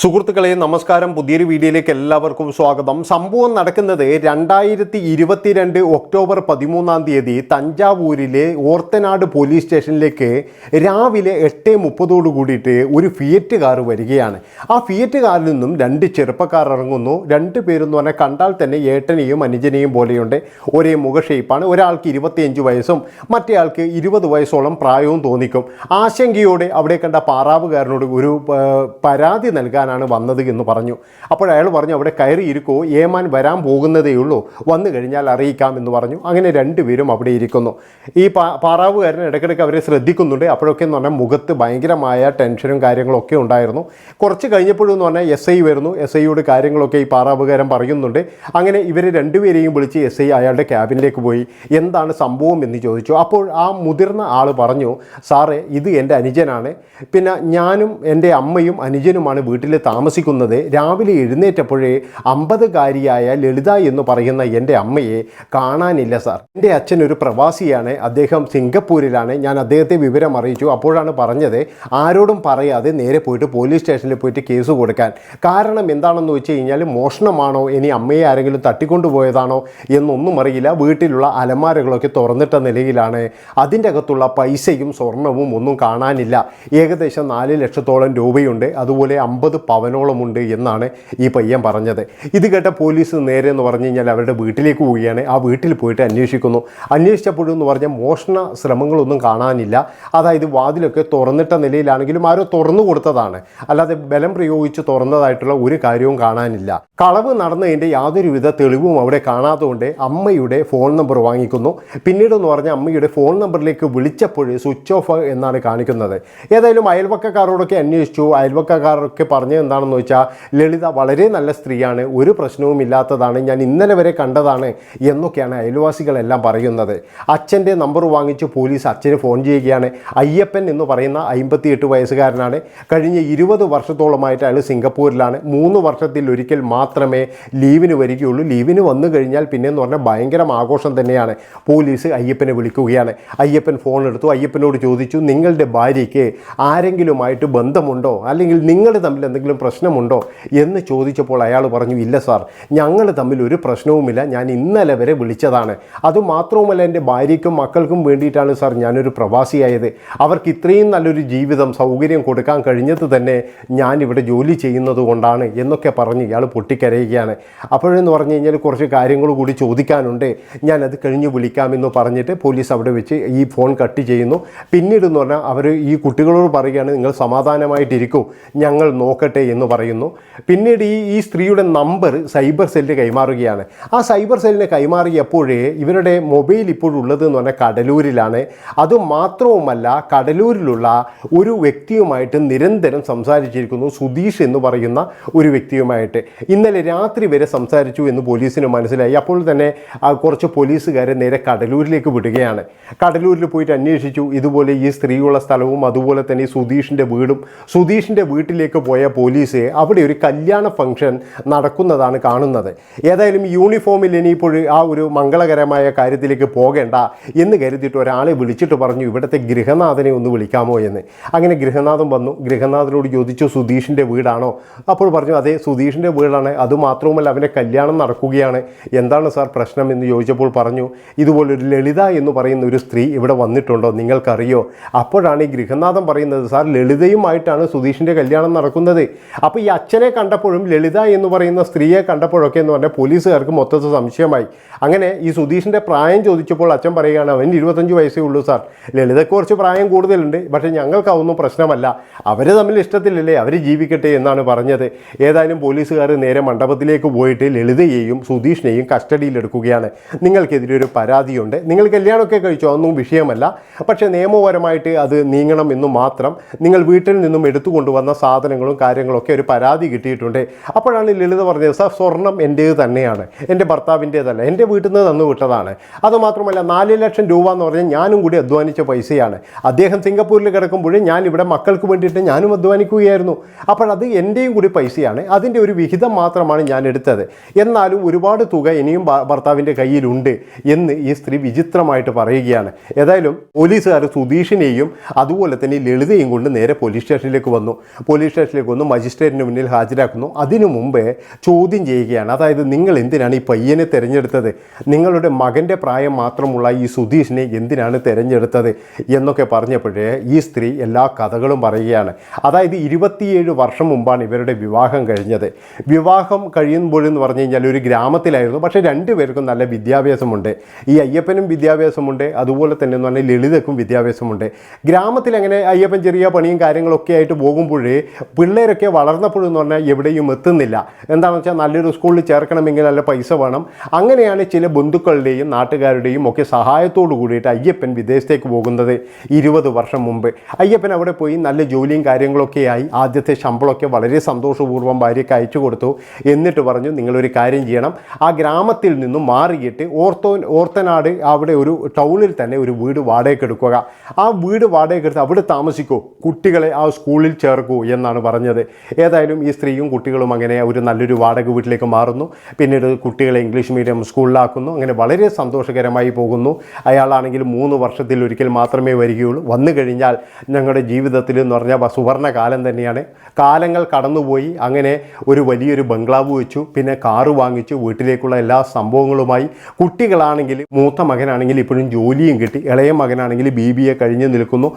സുഹൃത്തുക്കളെ നമസ്കാരം. പുതിയൊരു വീഡിയോയിലേക്ക് എല്ലാവർക്കും സ്വാഗതം. സംഭവം നടക്കുന്നത് രണ്ടായിരത്തി ഇരുപത്തിരണ്ട് ഒക്ടോബർ പതിമൂന്നാം തീയതി തഞ്ചാവൂരിലെ ഓർത്തനാട് പോലീസ് സ്റ്റേഷനിലേക്ക് രാവിലെ എട്ട് മുപ്പതോട് കൂടിയിട്ട് ഒരു ഫിയറ്റ് കാർ വരികയാണ്. ആ ഫിയറ്റ് കാറിൽ നിന്നും രണ്ട് ചെറുപ്പക്കാർ ഇറങ്ങുന്നു. രണ്ട് പേരെന്ന് പറഞ്ഞാൽ കണ്ടാൽ തന്നെ ഏട്ടനെയും അനുജനെയും പോലെയുണ്ട്. ഒരേ മുഖ ഷേപ്പാണ് ഒരാൾക്ക് ഇരുപത്തിയഞ്ച് വയസ്സും മറ്റേയാൾക്ക് ഇരുപത് വയസ്സോളം പ്രായവും തോന്നിക്കും. ആശങ്കയോടെ അവിടെ കണ്ട പാറാവുകാരനോട് ഒരു പരാതി പരാതി നൽകാനാണ് വന്നത് എന്ന് പറഞ്ഞു. അപ്പോൾ അയാൾ പറഞ്ഞു അവിടെ കയറി ഇരിക്കോ ഏമാൻ വരാൻ പോകുന്നതേ ഉള്ളൂ. വന്നു കഴിഞ്ഞാൽ അറിയിക്കാം എന്ന് പറഞ്ഞു. അങ്ങനെ രണ്ടുപേരും അവിടെ ഇരിക്കുന്നു. ഈ പാ പാറാവുകാരൻ ഇടയ്ക്കിടയ്ക്ക് അവരെ ശ്രദ്ധിക്കുന്നുണ്ട്. അപ്പോഴൊക്കെ എന്ന് പറഞ്ഞാൽ മുഖത്ത് ഭയങ്കരമായ ടെൻഷനും കാര്യങ്ങളൊക്കെ ഉണ്ടായിരുന്നു. കുറച്ച് കഴിഞ്ഞപ്പോഴെന്ന് പറഞ്ഞാൽ എസ് ഐ വരുന്നു. എസ് ഐയോട് കാര്യങ്ങളൊക്കെ ഈ പാറാവുകാരൻ പറയുന്നുണ്ട്. അങ്ങനെ ഇവരെ രണ്ടുപേരെയും വിളിച്ച് എസ് ഐ അയാളുടെ ക്യാബിനിലേക്ക് പോയി. എന്താണ് സംഭവം എന്ന് ചോദിച്ചു. അപ്പോൾ ആ മുതിർന്ന ആൾ പറഞ്ഞു സാറേ ഇത് എന്റെ അനുജനാണ്. പിന്നെ ഞാനും എന്റെ അമ്മയും അനുജനുമാണ് വീട്ടിൽ താമസിക്കുന്നത് രാവിലെ എഴുന്നേറ്റപ്പോഴേ അമ്പതുകാരിയായ ലളിത എന്ന് പറയുന്ന എന്റെ അമ്മയെ കാണാനില്ല സാർ. എന്റെ അച്ഛൻ ഒരു പ്രവാസിയാണ്. അദ്ദേഹം സിംഗപ്പൂരിലാണ്. ഞാൻ അദ്ദേഹത്തെ വിവരം അറിയിച്ചു. അപ്പോഴാണ് പറഞ്ഞത് ആരോടും പറയാതെ നേരെ പോയിട്ട് പോലീസ് സ്റ്റേഷനിൽ പോയിട്ട് കേസ് കൊടുക്കാൻ. കാരണം എന്താണെന്ന് വെച്ച് കഴിഞ്ഞാൽ മോഷണമാണോ? ഇനി അമ്മയെ ആരെങ്കിലും തട്ടിക്കൊണ്ടുപോയതാണോ എന്നൊന്നും അറിയില്ല. വീട്ടിലുള്ള അലമാരകളൊക്കെ തുറന്നിട്ട നിലയിലാണ്. അതിന്റെ അകത്തുള്ള പൈസയും സ്വർണവും ഒന്നും കാണാനില്ല. ഏകദേശം നാല് ലക്ഷത്തോളം രൂപയുണ്ട്. അതുപോലെ അമ്പത് പവനോളമുണ്ട് എന്നാണ് ഈ പയ്യൻ പറഞ്ഞത്. ഇത് കേട്ട പോലീസ് നേരെ എന്ന് പറഞ്ഞു കഴിഞ്ഞാൽ അവരുടെ വീട്ടിലേക്ക് പോവുകയാണ്. ആ വീട്ടിൽ പോയിട്ട് അന്വേഷിക്കുന്നു. അന്വേഷിച്ചപ്പോഴെന്ന് പറഞ്ഞാൽ മോഷണ ശ്രമങ്ങളൊന്നും കാണാനില്ല. അതായത് വാതിലൊക്കെ തുറന്നിട്ട നിലയിലാണെങ്കിലും ആരോ തുറന്നു കൊടുത്തതാണ്. അല്ലാതെ ബലം പ്രയോഗിച്ച് തുറന്നതായിട്ടുള്ള ഒരു കാര്യവും കാണാനില്ല. കളവ് നടന്നതിന്റെ യാതൊരുവിധ തെളിവും അവിടെ കാണാത്തതുകൊണ്ട് അമ്മയുടെ ഫോൺ നമ്പർ വാങ്ങിക്കുന്നു. പിന്നീട് എന്ന് പറഞ്ഞാൽ അമ്മയുടെ ഫോൺ നമ്പറിലേക്ക് വിളിച്ചപ്പോൾ സ്വിച്ച് ഓഫ് എന്നാണ് കാണിക്കുന്നത്. ഏതായാലും അയൽവക്കക്കാരോടൊക്കെ അന്വേഷിച്ചു. അയൽവക്കക്കാരൊക്കെ പറഞ്ഞത് എന്താണെന്ന് വെച്ചാൽ ലളിത വളരെ നല്ല സ്ത്രീയാണ് ഒരു പ്രശ്നവും ഇല്ലാത്തതാണ് ഞാൻ ഇന്നലെ വരെ കണ്ടതാണ് എന്നൊക്കെയാണ് അയൽവാസികളെല്ലാം പറയുന്നത്. അച്ഛന്റെ നമ്പർ വാങ്ങിച്ച് പോലീസ് അച്ഛന് ഫോൺ ചെയ്യുകയാണ്. അയ്യപ്പൻ എന്ന് പറയുന്ന അമ്പത്തിയെട്ട് വയസ്സുകാരനാണ്. കഴിഞ്ഞ ഇരുപത് വർഷത്തോളമായിട്ട് അയാൾ സിംഗപ്പൂരിലാണ്. മൂന്ന് വർഷത്തിൽ ഒരിക്കൽ മാത്രമേ ലീവിന് വരികയുള്ളൂ. ലീവിന് വന്നു കഴിഞ്ഞാൽ പിന്നെ എന്ന് പറഞ്ഞാൽ ഭയങ്കര ആഘോഷം തന്നെയാണ്. പോലീസ് അയ്യപ്പനെ വിളിക്കുകയാണ്. അയ്യപ്പൻ ഫോൺ എടുത്തു അയ്യപ്പനോട് ചോദിച്ചു നിങ്ങളുടെ ഭാര്യയ്ക്ക് ആരെങ്കിലുമായിട്ട് ബന്ധമുണ്ടോ? അല്ലെങ്കിൽ നിങ്ങൾ തമ്മിൽ എന്തെങ്കിലും പ്രശ്നമുണ്ടോ എന്ന് ചോദിച്ചപ്പോൾ അയാൾ പറഞ്ഞു ഇല്ല സാർ ഞങ്ങൾ തമ്മിൽ ഒരു പ്രശ്നവുമില്ല. ഞാൻ ഇന്നലെ വരെ വിളിച്ചതാണ്. അതുമാത്രവുമല്ല എന്റെ ഭാര്യയ്ക്കും മക്കൾക്കും വേണ്ടിയിട്ടാണ് സാർ ഞാനൊരു പ്രവാസിയായത്. അവർക്ക് ഇത്രയും നല്ലൊരു ജീവിതം സൗകര്യം കൊടുക്കാൻ കഴിഞ്ഞത് തന്നെ ഞാനിവിടെ ജോലി ചെയ്യുന്നത് കൊണ്ടാണ് എന്നൊക്കെ പറഞ്ഞ് ഇയാൾ പൊട്ടിക്കരയുകയാണ്. അപ്പോഴെന്ന് പറഞ്ഞു കഴിഞ്ഞാൽ കുറച്ച് കാര്യങ്ങൾ കൂടി ചോദിക്കാനുണ്ട്. ഞാനത് കഴിഞ്ഞ് വിളിക്കാമെന്ന് പറഞ്ഞിട്ട് പോലീസ് അവിടെ വെച്ച് ഈ ഫോൺ കട്ട് ചെയ്യുന്നു. പിന്നീട് എന്ന് പറഞ്ഞാൽ അവർ ഈ കുട്ടികളോട് പറയുകയാണ് നിങ്ങൾ സമാധാനമായിട്ടിരിക്കും. ഞങ്ങൾ നോക്കട്ടെ. എന്ന് പറയുന്നു. പിന്നീട് ഈ ഈ സ്ത്രീയുടെ നമ്പർ സൈബർ സെല്ലിന് കൈമാറുകയാണ്. ആ സൈബർ സെല്ലിന് കൈമാറിയപ്പോഴേ ഇവരുടെ മൊബൈൽ ഇപ്പോഴുള്ളത് എന്ന് പറഞ്ഞാൽ കടലൂരിലാണ്. അത് മാത്രവുമല്ല കടലൂരിലുള്ള ഒരു വ്യക്തിയുമായിട്ട് നിരന്തരം സംസാരിച്ചിരിക്കുന്നു. സുധീഷ് എന്ന് പറയുന്ന ഒരു വ്യക്തിയുമായിട്ട്. ഇന്നലെ രാത്രി വരെ സംസാരിച്ചു എന്ന് പോലീസിന് മനസ്സിലായി. അപ്പോൾ തന്നെ കുറച്ച് പോലീസുകാരെ നേരെ കടലൂരിലേക്ക് വിടുകയാണ്. കടലൂരിൽ പോയിട്ട് അന്വേഷിച്ചു. ഇതുപോലെ ഈ സ്ത്രീയുള്ള സ്ഥലവും അതുപോലെ തന്നെ സുധീഷിന്റെ വീടും. സുധീഷിന്റെ വീട്ടിലേക്ക് പോയ പോലീസ് അവിടെ ഒരു കല്യാണ ഫംഗ്ഷൻ നടക്കുന്നതാണ് കാണുന്നത്. ഏതായാലും യൂണിഫോമിൽ ഇനിയിപ്പോൾ ആ ഒരു മംഗളകരമായ കാര്യത്തിലേക്ക് പോകേണ്ട എന്ന് കരുതിയിട്ട് ഒരാളെ വിളിച്ചിട്ട് പറഞ്ഞു ഇവിടുത്തെ ഗൃഹനാഥനെ ഒന്ന് വിളിക്കാമോ എന്ന്. അങ്ങനെ ഗൃഹനാഥൻ വന്നു. ഗൃഹനാഥനോട് ചോദിച്ചു സുധീഷിന്റെ വീടാണോ? അപ്പോൾ പറഞ്ഞു അതെ സുധീഷിന്റെ വീടാണ്. അതുമാത്രവുമല്ല അവന്റെ കല്യാണം നടക്കുകയാണ്. എന്താണ് സാർ പ്രശ്നം? എന്ന് ചോദിച്ചപ്പോൾ പറഞ്ഞു ഇതുപോലൊരു ലളിത എന്ന് പറയുന്ന ഒരു സ്ത്രീ ഇവിടെ വന്നിട്ടുണ്ടോ നിങ്ങൾക്കറിയോ? അപ്പോഴാണ് ഈ ഗൃഹനാഥൻ പറയുന്നത് സാർ ലളിതയുമായിട്ടാണ് സുധീഷിന്റെ കല്യാണം നടക്കുന്നത്. അപ്പോൾ ഈ അച്ഛനെ കണ്ടപ്പോഴും ലളിത എന്ന് പറയുന്ന സ്ത്രീയെ കണ്ടപ്പോഴൊക്കെ എന്ന് പറഞ്ഞാൽ പോലീസുകാർക്ക് മൊത്തത്തിൽ സംശയമായി. അങ്ങനെ ഈ സുധീഷിന്റെ പ്രായം ചോദിച്ചപ്പോൾ അച്ഛൻ പറയുകയാണ് അവൻ ഇരുപത്തഞ്ച് വയസ്സേ ഉള്ളൂ സാർ. ലളിതയ്ക്ക് കുറച്ച് പ്രായം കൂടുതലുണ്ട്. പക്ഷേ ഞങ്ങൾക്ക് അതൊന്നും പ്രശ്നമല്ല. അവർ തമ്മിൽ ഇഷ്ടത്തിലല്ലേ? അവർ ജീവിക്കട്ടെ എന്നാണ് പറഞ്ഞത്. ഏതായാലും പോലീസുകാർ നേരെ മണ്ഡപത്തിലേക്ക് പോയിട്ട് ലളിതയെയും സുധീഷിനെയും കസ്റ്റഡിയിലെടുക്കുകയാണ് നിങ്ങൾക്കെതിരെ ഒരു പരാതിയുണ്ട്. നിങ്ങൾ കല്യാണമൊക്കെ കഴിച്ചോ? അതൊന്നും വിഷയമല്ല. പക്ഷേ നിയമപരമായിട്ട് അത് നീങ്ങണം എന്ന് മാത്രം നിങ്ങൾ വീട്ടിൽ നിന്നും എടുത്തുകൊണ്ടുവന്ന സാധനങ്ങളും സാധനങ്ങളും കാര്യങ്ങളൊക്കെ ഒരു പരാതി കിട്ടിയിട്ടുണ്ട്. അപ്പോഴാണ് ലളിത പറഞ്ഞത് സാർ സ്വർണം എന്റേത് തന്നെയാണ്. എന്റെ ഭർത്താവിന്റേതല്ല എന്റെ വീട്ടിൽ നിന്ന് തന്നു വിട്ടതാണ്. അതുമാത്രമല്ല നാല് ലക്ഷം രൂപ എന്ന് പറഞ്ഞാൽ ഞാനും കൂടി അധ്വാനിച്ച പൈസയാണ്. അദ്ദേഹം സിംഗപ്പൂരിൽ കിടക്കുമ്പോഴും ഞാൻ ഇവിടെ മക്കൾക്ക് വേണ്ടിയിട്ട് ഞാനും അധ്വാനിക്കുകയായിരുന്നു. അപ്പോഴത് എന്റെയും കൂടി പൈസയാണ്. അതിന്റെ ഒരു വിഹിതം മാത്രമാണ് ഞാൻ എടുത്തത്. എന്നാലും ഒരുപാട് തുക ഇനിയും ഭർത്താവിന്റെ കയ്യിലുണ്ട് എന്ന് ഈ സ്ത്രീ വിചിത്രമായിട്ട് പറയുകയാണ്. ഏതായാലും പോലീസുകാർ സുധീഷിനെയും അതുപോലെ തന്നെ ലളിതയും കൊണ്ട് നേരെ പോലീസ് സ്റ്റേഷനിലേക്ക് വന്നു. പോലീസ് സ്റ്റേഷനിലേക്ക് വന്നു മജിസ്ട്രേറ്റിന് മുന്നിൽ ഹാജരാക്കുന്നു. അതിനു മുമ്പേ ചോദ്യം ചെയ്യുകയാണ്. അതായത് നിങ്ങൾ എന്തിനാണ് ഈ പയ്യനെ തിരഞ്ഞെടുത്തത്? നിങ്ങളുടെ മകന്റെ പ്രായം മാത്രമുള്ള ഈ സുധീഷിനെ എന്തിനാണ് തിരഞ്ഞെടുത്തത്? എന്നൊക്കെ പറഞ്ഞപ്പോഴേ ഈ സ്ത്രീ എല്ലാ കഥകളും പറയുകയാണ്. അതായത് ഇരുപത്തിയേഴ് വർഷം മുമ്പാണ് ഇവരുടെ വിവാഹം കഴിഞ്ഞത്. വിവാഹം കഴിയുമ്പോഴെന്ന് പറഞ്ഞു കഴിഞ്ഞാൽ ഒരു ഗ്രാമത്തിലായിരുന്നു. പക്ഷേ രണ്ടുപേർക്കും നല്ല വിദ്യാഭ്യാസമുണ്ട്. ഈ അയ്യപ്പനും വിദ്യാഭ്യാസമുണ്ട്. അതുപോലെ തന്നെ എന്ന് പറഞ്ഞാൽ ലളിതക്കും വിദ്യാഭ്യാസമുണ്ട്. ഗ്രാമത്തിൽ അങ്ങനെ അയ്യപ്പൻ ചെറിയ പണിയും കാര്യങ്ങളൊക്കെ ആയിട്ട് പോകുമ്പോഴേ പിള്ളേരൊക്കെ വളർന്നപ്പോഴെന്ന് പറഞ്ഞാൽ എവിടെയും എത്തുന്നില്ല. എന്താണെന്ന് വെച്ചാൽ നല്ലൊരു സ്കൂളിൽ ചേർക്കണമെങ്കിൽ നല്ല പൈസ വേണം. അങ്ങനെയാണ് ചില ബന്ധുക്കളുടെയും നാട്ടുകാരുടെയും ഒക്കെ സഹായത്തോടു കൂടിയിട്ട് അയ്യപ്പൻ വിദേശത്തേക്ക് പോകുന്നത് ഇരുപത് വർഷം മുമ്പ്. അയ്യപ്പൻ അവിടെ പോയി നല്ല ജോലിയും കാര്യങ്ങളൊക്കെ ആയി. ആദ്യത്തെ ശമ്പളമൊക്കെ വളരെ സന്തോഷപൂർവം ഭാര്യയ്ക്ക് അയച്ചു കൊടുത്തു. എന്നിട്ട് പറഞ്ഞു നിങ്ങളൊരു കാര്യം ചെയ്യണം. ആ ഗ്രാമത്തിൽ നിന്നും മാറിയിട്ട് ഓർത്തോ ഓർത്തനാട് അവിടെ ഒരു ടൗണിൽ തന്നെ ഒരു വീട് വാടകയ്ക്ക് എടുക്കുക. ആ വീട് വാടകയ്ക്ക് എടുത്ത് അവിടെ താമസിക്കൂ. കുട്ടികളെ ആ സ്കൂളിൽ ചേർക്കൂ എന്നാണ് പറഞ്ഞത്. ഏതായാലും ഈ സ്ത്രീയും കുട്ടികളും അങ്ങനെ ഒരു നല്ലൊരു വാടക വീട്ടിലേക്ക് മാറുന്നു. പിന്നീട് കുട്ടികളെ ഇംഗ്ലീഷ് മീഡിയം സ്കൂളിലാക്കുന്നു. അങ്ങനെ വളരെ സന്തോഷകരമായി പോകുന്നു. അയാളാണെങ്കിൽ മൂന്ന് വർഷത്തിൽ ഒരിക്കൽ മാത്രമേ വരികയുള്ളൂ. വന്നു കഴിഞ്ഞാൽ ഞങ്ങളുടെ ജീവിതത്തിൽ എന്ന് പറഞ്ഞാൽ സുവർണ കാലം തന്നെയാണ്. കാലങ്ങൾ കടന്നുപോയി. അങ്ങനെ ഒരു വലിയൊരു ബംഗ്ലാവ് വെച്ചു. പിന്നെ കാറ് വാങ്ങിച്ചു. വീട്ടിലേക്കുള്ള എല്ലാ സംഭവങ്ങളുമായി. കുട്ടികളാണെങ്കിൽ മൂത്ത മകനാണെങ്കിൽ ഇപ്പോഴും ജോലിയും കിട്ടി. ഇളയ മകനാണെങ്കിൽ ബി ബി എ കഴിഞ്ഞ് നിൽക്കുന്നു.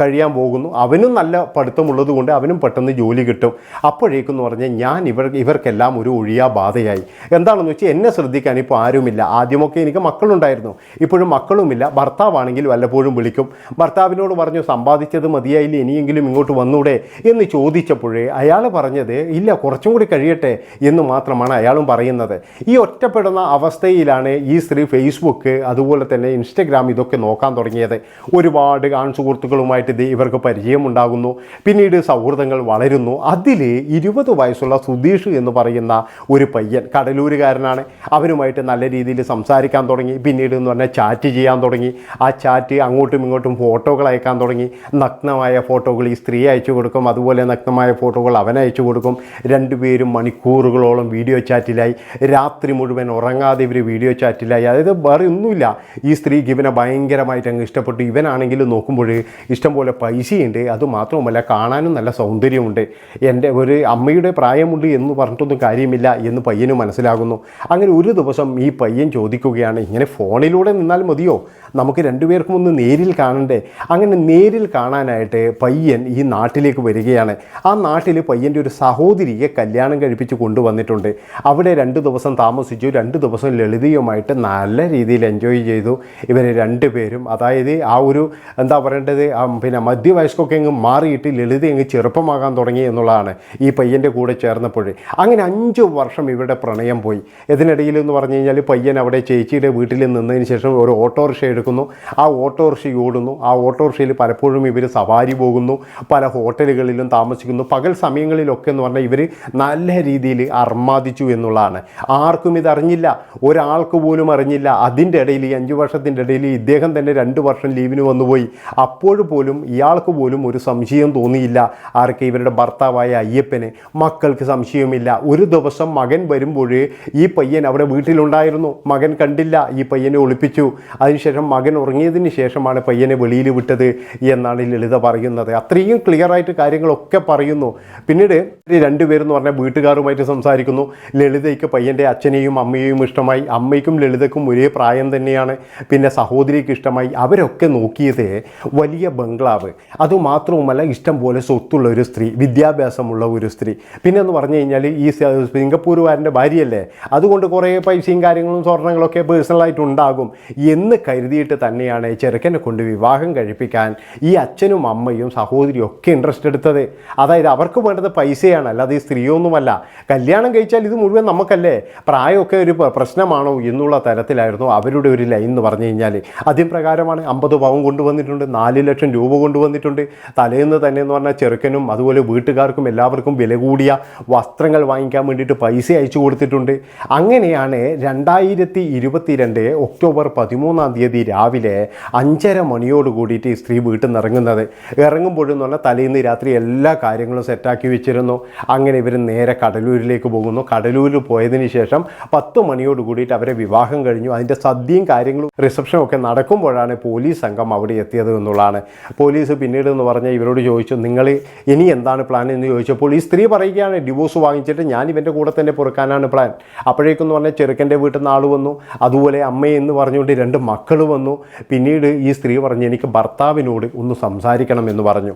കഴിയാൻ പോകുന്നു. അവനും നല്ല പഠിത്തമുള്ളത് കൊണ്ട് അവനും പെട്ടെന്ന് ജോലി കിട്ടും. അപ്പോഴേക്കും എന്ന് പറഞ്ഞാൽ ഞാൻ ഇവർ ഇവർക്കെല്ലാം ഒരു ഒഴിയാ ബാധയായി. എന്താണെന്ന് വെച്ചാൽ എന്നെ ശ്രദ്ധിക്കാൻ ഇപ്പോൾ ആരുമില്ല. ആദ്യമൊക്കെ എനിക്ക് മക്കളുണ്ടായിരുന്നു. ഇപ്പോഴും മക്കളുമില്ല. ഭർത്താവാണെങ്കിൽ വല്ലപ്പോഴും വിളിക്കും. ഭർത്താവിനോട് പറഞ്ഞു സമ്പാദിച്ചത് മതിയായില്ല. ഇനിയെങ്കിലും ഇങ്ങോട്ട് വന്നൂടെ? എന്ന് ചോദിച്ചപ്പോഴേ അയാൾ പറഞ്ഞത് ഇല്ല കുറച്ചും കൂടി കഴിയട്ടെ എന്ന് മാത്രമാണ് അയാളും പറയുന്നത്. ഈ ഒറ്റപ്പെടുന്ന അവസ്ഥയിലാണ് ഈ സ്ത്രീ ഫേസ്ബുക്ക് അതുപോലെ തന്നെ ഇൻസ്റ്റഗ്രാം ഇതൊക്കെ നോക്കാൻ തുടങ്ങിയത്. ഒരുപാട് ആൺ സുഹൃത്തുക്കളുമായിട്ട് ഇത് ഇവർക്ക് പരിചയമുണ്ടാകുന്നു. പിന്നീട് സൗഹൃദങ്ങൾ വളരുന്നു. അതിൽ ഇരുപത് വയസ്സുള്ള സുധീഷ് എന്ന് പറയുന്ന ഒരു പയ്യൻ കടലൂരുകാരനാണ്. അവനുമായിട്ട് നല്ല രീതിയിൽ സംസാരിക്കാൻ തുടങ്ങി. പിന്നീട് എന്ന് പറഞ്ഞാൽ ചാറ്റ് ചെയ്യാൻ തുടങ്ങി. ആ ചാറ്റ് അങ്ങോട്ടും ഇങ്ങോട്ടും ഫോട്ടോകൾ അയക്കാൻ തുടങ്ങി. നഗ്നമായ ഫോട്ടോകൾ ഈ സ്ത്രീ അയച്ചു കൊടുക്കും. അതുപോലെ നഗ്നമായ ഫോട്ടോകൾ അവൻ അയച്ചു കൊടുക്കും. രണ്ടുപേരും മണിക്കൂറുകളോളം വീഡിയോ ചാറ്റിലായി രാത്രി മുഴുവൻ ഉറങ്ങാതെ ഇവർ വീഡിയോ ചാറ്റിലായി അതായത് വേറെ ഒന്നുമില്ല. ഈ സ്ത്രീക്ക് ഇവനെ ഭയങ്കരമായിട്ട് അങ്ങ് ഇഷ്ടപ്പെട്ടു. ഇവനാണെങ്കിലും നോക്കുമ്പോൾ ഇഷ്ടംപോലെ പൈസയുണ്ട്. അതുമാത്രവുമല്ല കാണാനും നല്ല സൗന്ദര്യമുണ്ട്. എന്റെ ഒരു അമ്മയുടെ പ്രായമുണ്ട് എന്ന് പറഞ്ഞിട്ടൊന്നും കാര്യമില്ല എന്ന് പയ്യന് മനസ്സിലാകുന്നു. അങ്ങനെ ഒരു ദിവസം ഈ പയ്യൻ ചോദിക്കുകയാണ് ഇങ്ങനെ ഫോണിലൂടെ നിന്നാൽ മതിയോ? നമുക്ക് രണ്ടുപേർക്കും ഒന്ന് നേരിൽ കാണണ്ടേ? അങ്ങനെ നേരിൽ കാണാനായിട്ട് പയ്യൻ ഈ നാട്ടിലേക്ക് വരികയാണ്. ആ നാട്ടിൽ പയ്യന്റെ ഒരു സഹോദരിയെ കല്യാണം കഴിപ്പിച്ച് കൊണ്ടുവന്നിട്ടുണ്ട്. അവിടെ രണ്ട് ദിവസം താമസിച്ചു. രണ്ട് ദിവസം ലളിതയുമായിട്ട് നല്ല രീതിയിൽ എൻജോയ് ചെയ്തു. ഇവർ രണ്ടുപേരും അതായത് ആ ഒരു എന്താ പറയേണ്ടത് പിന്നെ മധ്യവയസ്കൊക്കെ അങ്ങ് മാറിയിട്ട് ലളിത അങ്ങ് ചെറുപ്പമാകാൻ തുടങ്ങി എന്നുള്ളതാണ് ഈ പയ്യന്റെ കൂടെ ചേർന്നപ്പോൾ. അങ്ങനെ അഞ്ച് വർഷം ഇവരുടെ പ്രണയം പോയി. ഇതിനിടയിൽ എന്ന് പറഞ്ഞു കഴിഞ്ഞാൽ പയ്യൻ അവിടെ ചേച്ചിയുടെ വീട്ടിൽ നിന്നതിന് ശേഷം ഒരു ഓട്ടോറിക്ഷ എടുക്കുന്നു. ആ ഓട്ടോറിക്ഷ ഓടുന്നു. ആ ഓട്ടോറിക്ഷയിൽ പലപ്പോഴും ഇവർ സവാരി പോകുന്നു. പല ഹോട്ടലുകളിലും താമസിക്കുന്നു. പകൽ സമയങ്ങളിലൊക്കെ എന്ന് പറഞ്ഞാൽ ഇവർ നല്ല രീതിയിൽ അർമാദിച്ചു എന്നുള്ളതാണ്. ആർക്കും ഇതറിഞ്ഞില്ല ഒരാൾക്ക് പോലും അറിഞ്ഞില്ല. അതിന്റെ ഇടയിൽ ഈ അഞ്ച് വർഷത്തിന്റെ ഇടയിൽ ഇദ്ദേഹം തന്നെ രണ്ട് വർഷം ലീവിന് വന്നുപോയി. അപ്പോഴും പോലും ഇയാൾക്ക് പോലും ഒരു സംശയം തോന്നിയില്ല. ആർക്ക് ഇവരുടെ ഭർത്താവായ അയ്യപ്പന് മക്കൾക്ക് സംശയമില്ല ഒരു ദിവസം മകൻ വരുമ്പോൾ ഈ പയ്യൻ അവിടെ വീട്ടിലുണ്ടായിരുന്നു. മകൻ കണ്ടില്ല. ഈ പയ്യനെ ഒളിപ്പിച്ചു. അതിനുശേഷം മകൻ ഉറങ്ങിയതിന് ശേഷമാണ് പയ്യനെ വെളിയിൽ വിട്ടത് എന്നാണ് ലളിത പറയുന്നത്. അത്രയും ക്ലിയർ ആയിട്ട് കാര്യങ്ങളൊക്കെ പറയുന്നു. പിന്നീട് രണ്ടുപേരെന്ന് പറഞ്ഞാൽ വീട്ടുകാരുമായിട്ട് സംസാരിക്കുന്നു. ലളിതയ്ക്ക് പയ്യന്റെ അച്ഛനെയും അമ്മയെയും ഇഷ്ടമായി. അമ്മയ്ക്കും ലളിതയ്ക്കും ഒരേ പ്രായം തന്നെയാണ്. പിന്നെ സഹോദരിക്ക് ഇഷ്ടമായി. അവരൊക്കെ നോക്കിയത് വലിയ ബംഗ്ലാവ്. അതുമാത്രവുമല്ല ഇഷ്ടം പോലെ സ്വത്തുള്ള ഒരു സ്ത്രീ. വിദ്യാഭ്യാസമുള്ള ഒരു സ്ത്രീ. പിന്നെ എന്ന് പറഞ്ഞു കഴിഞ്ഞാൽ ഈ സിംഗപ്പൂർകാരന്റെ ഭാര്യയല്ലേ? അതുകൊണ്ട് കുറേ പൈസയും കാര്യങ്ങളും സ്വർണങ്ങളൊക്കെ പേഴ്സണലായിട്ട് ഉണ്ടാകും എന്ന് കരുതിയിട്ട് തന്നെയാണ് ചെറുക്കനെ കൊണ്ട് വിവാഹം കഴിപ്പിക്കാൻ ഈ അച്ഛനും അമ്മയും സഹോദരിയും ഒക്കെ ഇൻട്രസ്റ്റ് എടുത്തത്. അതായത് അവർക്ക് വേണ്ടത് പൈസയാണ് അല്ലാതെ ഈ സ്ത്രീയൊന്നുമല്ല. കല്യാണം കഴിച്ചാൽ ഇത് മുഴുവൻ നമുക്കല്ലേ? പ്രായമൊക്കെ ഒരു പ്രശ്നമാണോ എന്നുള്ള തരത്തിലായിരുന്നു അവരുടെ ഒരു ലൈൻ എന്ന് പറഞ്ഞു കഴിഞ്ഞാൽ ആദ്യം പ്രകാരമാണ് അമ്പത് പവൻ കൊണ്ടുവന്നിട്ടുണ്ട് നാല് ലക്ഷം രൂപ കൊണ്ടുവന്നിട്ടുണ്ട്. തലേന്ന് തന്നെ എന്ന് പറഞ്ഞാൽ ചെറുക്കനും അതുപോലെ വീട്ടുകാർക്കും എല്ലാവർക്കും വില കൂടിയ വസ്ത്രങ്ങൾ വാങ്ങിക്കാൻ വേണ്ടിയിട്ട് പൈസ അയച്ചു കൊടുത്തിട്ടുണ്ട്. അങ്ങനെയാണ് രണ്ടായിരത്തി ഇരുപത്തിരണ്ട് ഒക്ടോബർ പതിമൂന്നാം തീയതി രാവിലെ അഞ്ചര മണിയോട് കൂടിയിട്ട് ഈ സ്ത്രീ വീട്ടിൽ നിന്ന് ഇറങ്ങുന്നത്. ഇറങ്ങുമ്പോഴെന്ന് പറഞ്ഞാൽ തലേന്ന് രാത്രി എല്ലാ കാര്യങ്ങളും സെറ്റാക്കി വെച്ചിരുന്നു. അങ്ങനെ ഇവർ നേരെ കടലൂരിലേക്ക് പോകുന്നു. കടലൂരിൽ പോയതിന് ശേഷം പത്ത് മണിയോട് കൂടിയിട്ട് അവരെ വിവാഹം കഴിഞ്ഞു. അതിന്റെ സദ്യയും കാര്യങ്ങളും റിസപ്ഷനും ഒക്കെ നടക്കുമ്പോഴാണ് പോലീസ് സംഘം അവിടെ എത്തിയത് എന്നുള്ളതാണ്. പോലീസ് പിന്നീട് എന്ന് പറഞ്ഞാൽ ഇവരോട് ചോദിച്ചു നിങ്ങൾ ഇനി എന്താണ് പ്ലാൻ എന്ന് ചോദിച്ചപ്പോൾ ഈ സ്ത്രീ പറയുകയാണ് ഡിവോഴ്സ് വാങ്ങിച്ചിട്ട് ഞാൻ ഇവന്റെ കൂടെ തന്നെ പൊറുക്കാനാണ് പ്ലാൻ അപ്പോഴേക്കെന്ന് പറഞ്ഞാൽ ചെറുക്കന്റെ വീട്ടിൽ നിന്ന് ആൾ വന്നു. അതുപോലെ അമ്മയെന്ന് പറഞ്ഞുകൊണ്ട് രണ്ട് മക്കൾ വന്നു. പിന്നീട് ഈ സ്ത്രീ പറഞ്ഞു എനിക്ക് ഭർത്താവിനോട് ഒന്ന് സംസാരിക്കണം എന്ന് പറഞ്ഞു.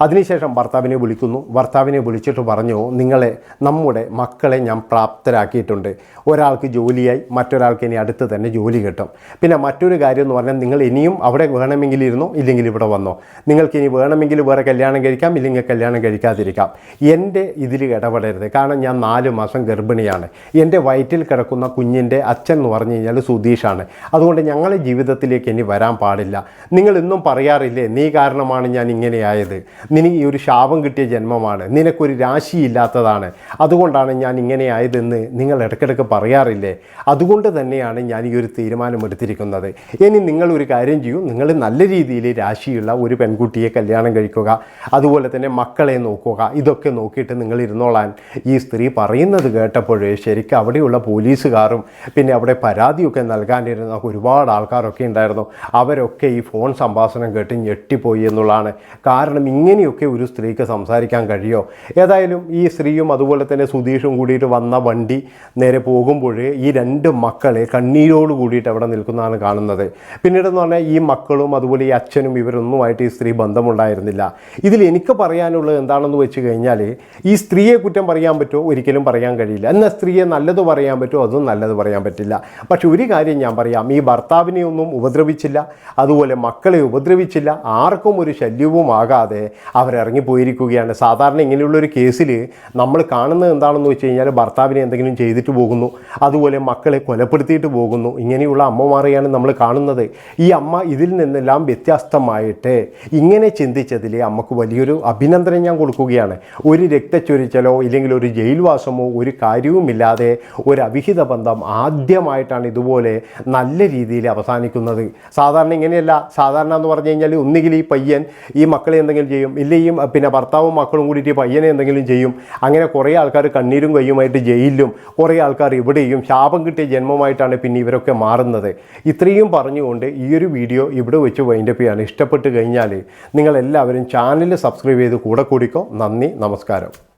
അതിനുശേഷം ഭർത്താവിനെ വിളിക്കുന്നു. ഭർത്താവിനെ വിളിച്ചിട്ട് പറഞ്ഞു നിങ്ങളെ നമ്മുടെ മക്കളെ ഞാൻ പ്രാപ്തരാക്കിയിട്ടുണ്ട്. ഒരാൾക്ക് ജോലിയായി മറ്റൊരാൾക്ക് ഇനി അടുത്ത് തന്നെ ജോലി കിട്ടും. പിന്നെ മറ്റൊരു കാര്യം എന്ന് പറഞ്ഞാൽ നിങ്ങൾ ഇനിയും അവിടെ വേണമെങ്കിൽ ഇരുന്നോ ഇല്ലെങ്കിൽ ഇവിടെ വന്നോ? നിങ്ങൾക്ക് ഇനി വേണമെങ്കിൽ വേറെ കല്യാണം കഴിക്കാം ഇല്ലെങ്കിൽ കല്യാണം കഴിക്കാതിരിക്കാം. എന്റെ ഇതിൽ ഇടപെടരുത്. കാരണം ഞാൻ നാല് മാസം ഗർഭിണിയാണ്. എന്റെ വയറ്റിൽ കിടക്കുന്ന കുഞ്ഞിന്റെ അച്ഛൻ എന്ന് പറഞ്ഞു കഴിഞ്ഞാൽ സുധീഷാണ്. അതുകൊണ്ട് ഞങ്ങളുടെ ജീവിതത്തിലേക്ക് ഇനി വരാൻ പാടില്ല. നിങ്ങൾ ഇന്നും പറയാറില്ലേ നീ കാരണമാണ് ഞാൻ ഇങ്ങനെയായത്. നിനക്ക് ഈ ഒരു ശാപം കിട്ടിയ ജന്മമാണ്. നിനക്കൊരു രാശിയില്ലാത്തതാണ്. അതുകൊണ്ടാണ് ഞാൻ ഇങ്ങനെയായതെന്ന് നിങ്ങൾ ഇടയ്ക്കിടയ്ക്ക് പറയാറില്ലേ? അതുകൊണ്ട് തന്നെയാണ് ഞാൻ ഈ ഒരു തീരുമാനമെടുത്തിരിക്കുന്നത് ഇനി നിങ്ങൾ ഒരു കാര്യം ചെയ്യൂ. നിങ്ങൾ നല്ല രീതിയിൽ രാശിയുള്ള ഒരു പെൺകുട്ടിയെ കല്യാണം കഴിക്കുക. അതുപോലെ തന്നെ മക്കളെ നോക്കുക. ഇതൊക്കെ നോക്കിയിട്ട് നിങ്ങൾ ഇരുന്നോളാൻ ഈ സ്ത്രീ പറയുന്നത് കേട്ടപ്പോഴേ ശരിക്കും അവിടെയുള്ള പോലീസുകാരും പിന്നെ അവിടെ പരാതിയൊക്കെ നൽകാനിരുന്ന ഒരുപാട് ആൾക്കാരൊക്കെ ഉണ്ടായിരുന്നു. അവരൊക്കെ ഈ ഫോൺ സംഭാഷണം കേട്ട് ഞെട്ടിപ്പോയി എന്നുള്ളതാണ്. കാരണം ഇങ്ങനെയൊക്കെ ഒരു സ്ത്രീക്ക് സംസാരിക്കാൻ കഴിയോ? ഏതായാലും ഈ സ്ത്രീയും അതുപോലെ തന്നെ സുധീഷും കൂടിയിട്ട് വന്ന വണ്ടി നേരെ പോകുമ്പോൾ ഈ രണ്ട് മക്കളെ കണ്ണീരോട് കൂടിയിട്ട് അവിടെ നിൽക്കുന്നതാണ് കാണുന്നത്. പിന്നീടെന്ന് പറഞ്ഞാൽ ഈ മക്കളും അതുപോലെ ഈ അച്ഛനും ഇവരൊന്നുമായിട്ട് ഈ സ്ത്രീ ബന്ധമുണ്ടായിരുന്നില്ല. ഇതിൽ എനിക്ക് പറയാനുള്ളത് എന്താണെന്ന് വെച്ച് കഴിഞ്ഞാൽ ഈ സ്ത്രീയെ കുറ്റം പറയാൻ പറ്റുമോ? ഒരിക്കലും പറയാൻ കഴിയില്ല. എന്നാൽ സ്ത്രീയെ നല്ലത് പറയാൻ പറ്റുമോ? അതും നല്ലത് പറയാൻ പറ്റില്ല. പക്ഷെ ഒരു കാര്യം ഞാൻ പറയാം. ഈ ഭർത്താവിനെ ഒന്നും ഉപദ്രവിച്ചില്ല. അതുപോലെ മക്കളെ ഉപദ്രവിച്ചില്ല. ആർക്കും ഒരു ശല്യവും ആകാതെ അവരിറങ്ങിപ്പോയിരിക്കുകയാണ്. സാധാരണ ഇങ്ങനെയുള്ളൊരു കേസിൽ നമ്മൾ കാണുന്നത് എന്താണെന്ന് വെച്ച് കഴിഞ്ഞാൽ ഭർത്താവിനെ എന്തെങ്കിലും ചെയ്തിട്ട് പോകുന്നു. അതുപോലെ മക്കളെ കൊലപ്പെടുത്തിയിട്ട് പോകുന്നു. ഇങ്ങനെയുള്ള അമ്മമാരെയാണ് നമ്മൾ കാണുന്നത്. ഈ അമ്മ ഇതിൽ നിന്നെല്ലാം വ്യത്യസ്തമായിട്ട് ഇങ്ങനെ ചിന്തിച്ചതിൽ അമ്മയ്ക്ക് വലിയൊരു അഭിനന്ദനം ഞാൻ കൊടുക്കുകയാണ്. ഒരു രക്തച്ചൊരിച്ചലോ ഇല്ലെങ്കിൽ ഒരു ജയിൽവാസമോ ഒരു കാര്യവുമില്ലാതെ ഒരു അവിഹിത ബന്ധം ആദ്യമായിട്ടാണ് ഇതുപോലെ നല്ല രീതിയിൽ അവസാനിക്കുന്നത്. സാധാരണ ഇങ്ങനെയല്ല. സാധാരണ എന്ന് പറഞ്ഞു കഴിഞ്ഞാൽ ഒന്നുകിൽ ഈ പയ്യൻ ഈ മക്കളെ എന്തെങ്കിലും ചെയ്യും. ഇല്ലെങ്കിൽ പിന്നെ ഭർത്താവും മക്കളും കൂടിയിട്ട് പയ്യനെ എന്തെങ്കിലും ചെയ്യും. അങ്ങനെ കുറേ ആൾക്കാർ കണ്ണീരും കയ്യുമായിട്ട് ജയിലിലും കുറേ ആൾക്കാർ ഇവിടെയും ശാപം കിട്ടിയ ജന്മമായിട്ടാണ് പിന്നെ ഇവരൊക്കെ മാറുന്നത്. ഇത്രയും പറഞ്ഞുകൊണ്ട് ഈ ഒരു വീഡിയോ ഇവിടെ വെച്ച് വൈൻഡപ്പ് ചെയ്യാണ് ഇഷ്ടപ്പെട്ട് കഴിഞ്ഞാൽ നിങ്ങളെല്ലാവരും ചാനൽ സബ്സ്ക്രൈബ് ചെയ്ത് കൂടെ കൂടിക്കോ. നന്ദി നമസ്കാരം.